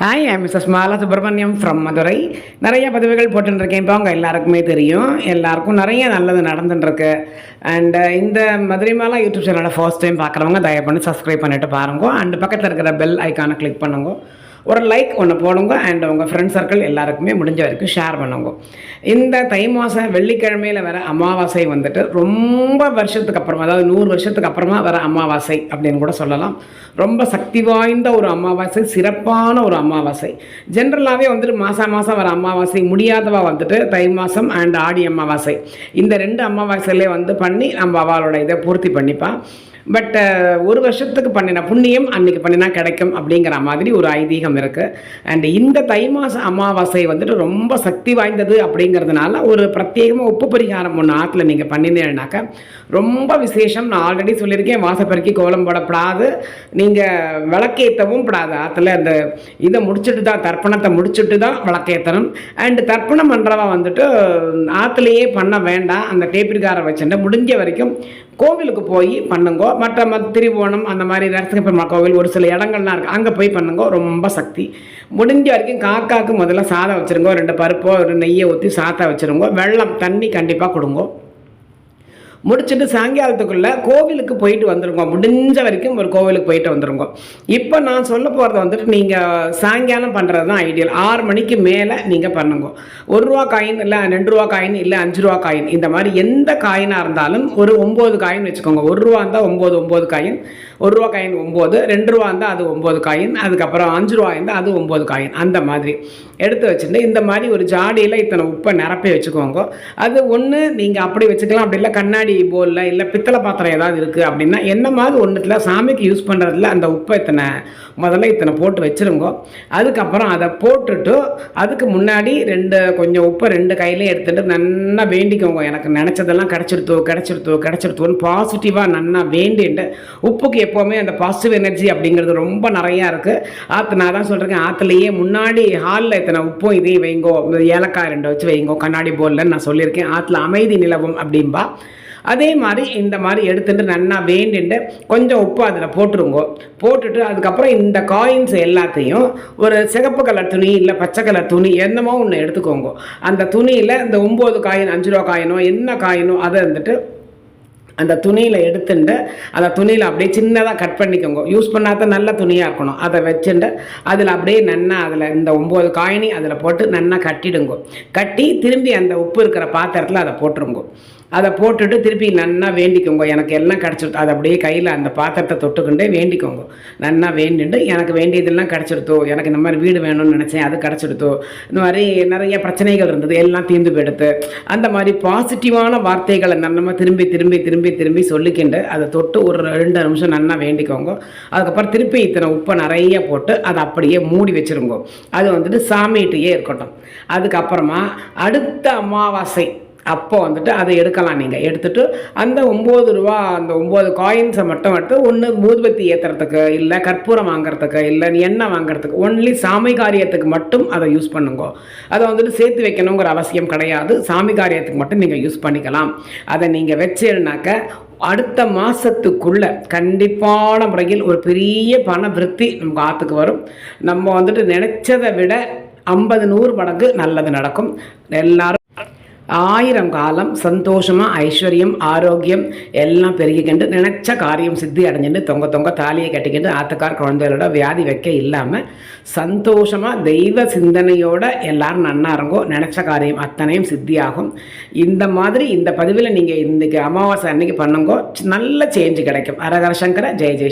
Hi I Mrs Mala Subramaniam from Madurai நிறைய பதிவுகள் போட்டுருக்கேன் இப்போ அவங்க எல்லாருக்குமே தெரியும். எல்லாருக்கும் நிறைய நல்லது நடந்துட்டுருக்கு அண்ட் uh, இந்த மதுரை மாலா யூடியூப் சேனலை ஃபர்ஸ்ட் டைம் பார்க்குறவங்க தயவு பண்ணி சப்ஸ்கிரைப் பண்ணிட்டு பாருங்க. அண்ட் பக்கத்தில் இருக்கிற பெல் ஐக்கானை கிளிக் பண்ணுங்க. ஒரு லைக் ஒன்று போடுங்க அண்ட் உங்கள் ஃப்ரெண்ட் சர்க்கிள் எல்லாருக்குமே முடிஞ்ச வரைக்கும் ஷேர் பண்ணுங்க. இந்த தை மாதம் வெள்ளிக்கிழமையில் வர அமாவாசை வந்துட்டு ரொம்ப வருஷத்துக்கு அப்புறமா அதாவது நூறு வருஷத்துக்கு அப்புறமா வர அமாவாசை அப்படின்னு கூட சொல்லலாம். ரொம்ப சக்தி வாய்ந்த ஒரு அமாவாசை சிறப்பான ஒரு அமாவாசை. ஜென்ரலாகவே வந்துட்டு மாதம் மாதம் வர அமாவாசை முடியாதவா வந்துட்டு தை மாதம் அண்ட் ஆடி அமாவாசை. இந்த ரெண்டு அமாவாசையிலே வந்து பண்ணி நம்ம அவளோட இதை பூர்த்தி பண்ணிப்பா. பட் uh, ஒரு வருஷத்துக்கு பண்ணின புண்ணியம் அன்னைக்கு பண்ணினா கிடைக்கும் அப்படிங்கிற மாதிரி ஒரு ஐதீகம் இருக்குது அண்ட் இந்த தை மாத அமாவாசை வந்துட்டு ரொம்ப சக்தி வாய்ந்தது அப்படிங்கிறதுனால ஒரு பிரத்யேகமாக உப்பு பரிகாரம் ஒன்று ஆற்றுல நீங்கள் பண்ணினீங்கன்னாக்கா ரொம்ப விசேஷம். நான் ஆல்ரெடி சொல்லியிருக்கேன் வாசப்பெருக்கி கோலம் போடப்படாது. நீங்கள் விளக்கேற்றவும் படாது. ஆற்றுல அந்த இதை முடிச்சுட்டு தான் தர்ப்பணத்தை முடிச்சுட்டு தான் விளக்கேற்றணும் அண்ட் தர்ப்பணம் பண்ணுறவா வந்துட்டு ஆற்றுலையே பண்ண வேண்டாம். அந்த டேப்பிரிகாரை வச்சுட்டு முடிஞ்ச வரைக்கும் கோவிலுக்கு போய் பண்ணுங்கோ. மற்ற மத் திரிவோணம் அந்த மாதிரி நரசிங்கப்பெருமாள் கோவில் ஒரு சில இடங்கள்லாம் இருக்குது அங்கே போய் பண்ணுங்கோ. ரொம்ப சக்தி. முடிஞ்ச வரைக்கும் காக்காக்கு முதல்ல சாதம் வச்சுருங்கோ. ரெண்டு பருப்போ ஒரு நெய்யை ஊற்றி சாதம் வச்சுருங்கோ. வெள்ளம் தண்ணி கண்டிப்பாக கொடுங்கோ. முடிச்சுட்டு சாயங்காலத்துக்குள்ளே கோவிலுக்கு போயிட்டு வந்துருங்க முடிஞ்ச வரைக்கும் ஒரு கோவிலுக்கு போயிட்டு வந்துருங்க இப்போ நான் சொல்ல போகிறத வந்துட்டு நீங்கள் சாயங்காலம் பண்ணுறது தான் ஐடியல் ஆறு மணிக்கு மேலே நீங்கள் பண்ணுங்க. ஒரு ரூபா காயின் இல்லை ரெண்டு ரூபா காயின் இல்லை அஞ்சு ரூபா காயின் இந்த மாதிரி எந்த காயினாக இருந்தாலும் ஒரு ஒம்பது காயின் வச்சுக்கோங்க. ஒரு ரூபா இருந்தால் ஒம்பது ஒம்பது காயின் ஒரு ரூபா காயின் ஒம்பது ரெண்டு ரூபா இருந்தால் அது ஒம்பது காயின் அதுக்கப்புறம் அஞ்சு ரூபா இருந்தால் அது ஒம்பது காயின் அந்த மாதிரி. எடுத்து வச்சுட்டு இந்த மாதிரி ஒரு ஜாடியில் இத்தனை உப்பை நிரப்பி வச்சுக்கோங்க. அது ஒன்று நீங்கள் அப்படி வச்சுக்கலாம். அப்படி இல்லை கண்ணாடி போலில் இல்லை பித்தளை பாத்திரம் ஏதாவது இருக்குது அப்படின்னா என்ன மாதிரி ஒன்றுத்தில் சாமிக்கு யூஸ் பண்ணுறதுல அந்த உப்பை இத்தனை முதல்ல இத்தனை போட்டு வச்சுருங்கோ. அதுக்கப்புறம் அதை போட்டுட்டு அதுக்கு முன்னாடி ரெண்டு கொஞ்சம் உப்பை ரெண்டு கையிலே எடுத்துகிட்டு நல்லா வேண்டிக்கோங்க. எனக்கு நினச்சதெல்லாம் கிடச்சிருத்தோ கிடச்சிருத்தோ கிடச்சிருத்தோன்னு பாசிட்டிவாக நல்லா வேண்டிட்டு உப்புக்கு எப்போவுமே அந்த பாசிட்டிவ் எனர்ஜி அப்படிங்கிறது ரொம்ப நிறையா இருக்குது ஆற்று நான் தான் சொல்கிறேன் ஆற்றுலையே முன்னாடி ஹாலில் இத்தனை உப்பும் இதையும் வைங்கோ இந்த ஏலக்காய் ரெண்டு வச்சு வைங்கோ கண்ணாடி போலில் நான் சொல்லியிருக்கேன். ஆற்றுல அமைதி நிலவும் அப்படின்பா அதே மாதிரி இந்த மாதிரி எடுத்துட்டு நல்லா வேண்டிட்டு கொஞ்சம் உப்பு அதில் போட்டுருங்கோ. போட்டுட்டு அதுக்கப்புறம் இந்த காயின்ஸ் எல்லாத்தையும் ஒரு சிகப்பு கலர் துணி இல்லை பச்சை கலர் துணி என்னமோ ஒன்று எடுத்துக்கோங்க. அந்த துணியில் இந்த ஒம்பது காயின் அஞ்சு ரூபா காயினோ என்ன காயினோ அதை வந்துட்டு அந்த துணியில் எடுத்துட்டு அந்த துணியில் அப்படியே சின்னதாக கட் பண்ணிக்கோங்க. யூஸ் பண்ணாத நல்ல துணியாக இருக்கணும். அதை வச்சுட்டு அதில் அப்படியே நன்னா அதில் இந்த ஒம்பது காயினி அதில் போட்டு நன்னா கட்டிடுங்க. கட்டி திரும்பி அந்த உப்பு இருக்கிற பாத்திரத்தில் அதை போட்டுருங்க. அதை போட்டுட்டு திருப்பி நன்னா வேண்டிக்கோங்க. எனக்கு எல்லாம் கிடச்சிருத்தோ அதை அப்படியே கையில் அந்த பாத்திரத்தை தொட்டுக்கிண்டே வேண்டிக்கோங்க. நன்னா வேண்டிட்டு எனக்கு வேண்டியதெல்லாம் கிடச்சிருத்தோ? எனக்கு இந்த மாதிரி வீடு வேணும்னு நினச்சேன் அது கிடச்சிருத்தோ? இந்த மாதிரி நிறைய பிரச்சனைகள் இருந்தது எல்லாம் தீர்ந்து போயிடுத்து. அந்த மாதிரி பாசிட்டிவான வார்த்தைகளை நம்ம திரும்பி திரும்பி திரும்பி திரும்பி சொல்லிக்கிண்டு அதை தொட்டு ஒரு ரெண்டு நிமிஷம் நன்னா வேண்டிக்கோங்க. அதுக்கப்புறம் திருப்பி இத்தனை உப்பை நிறைய போட்டு அதை அப்படியே மூடி வச்சுருங்க. அது வந்துட்டு சாமிகிட்டயே இருக்கட்டும். அதுக்கப்புறமா அடுத்த அமாவாசை. அப்போ வந்துட்டு அதை எடுக்கலாம் நீங்கள் எடுத்துட்டு அந்த ஒம்பது ரூபா அந்த ஒம்பது காயின்ஸை மட்டும் எடுத்து ஒன்று மூதுபத்தி ஏற்றுறதுக்கு இல்லை கற்பூரம் வாங்குறதுக்கு இல்லை எண்ணெய் வாங்குறதுக்கு ஒன்லி சாமி காரியத்துக்கு மட்டும் அதை யூஸ் பண்ணுங்க. அதை வந்துட்டு சேர்த்து வைக்கணுங்கிற அவசியம் கிடையாது. சாமி காரியத்துக்கு மட்டும் நீங்கள் யூஸ் பண்ணிக்கலாம். அதை நீங்கள் வச்சேன்னாக்க அடுத்த மாதத்துக்குள்ளே கண்டிப்பான முறையில் ஒரு பெரிய பண விருத்தி நமக்கு ஆற்றுக்கு வரும். நம்ம வந்துட்டு நினச்சதை விட ஐம்பது நூறு மடங்கு நல்லது நடக்கும். எல்லாரும் ஆயிரம் காலம் சந்தோஷமாக ஐஸ்வர்யம் ஆரோக்கியம் எல்லாம் பெருகிக்கிண்டு நினச்ச காரியம் சித்தி அடைஞ்சிட்டு தொங்க தொங்க தாலியை கட்டிக்கிட்டு ஆத்துக்கார் குழந்தைகளோட வியாதி வைக்க இல்லாமல் சந்தோஷமாக தெய்வ சிந்தனையோட எல்லாரும் நன்னா இருங்கோ நினச்ச காரியம் அத்தனையும் சித்தியாகும். இந்த மாதிரி இந்த பதிவில் நீங்கள் இன்றைக்கி அமாவாசை அன்னைக்கு பண்ணுங்கோ நல்ல சேஞ்சு கிடைக்கும். அரகர சங்கர ஜெய ஜெய்சங்கர்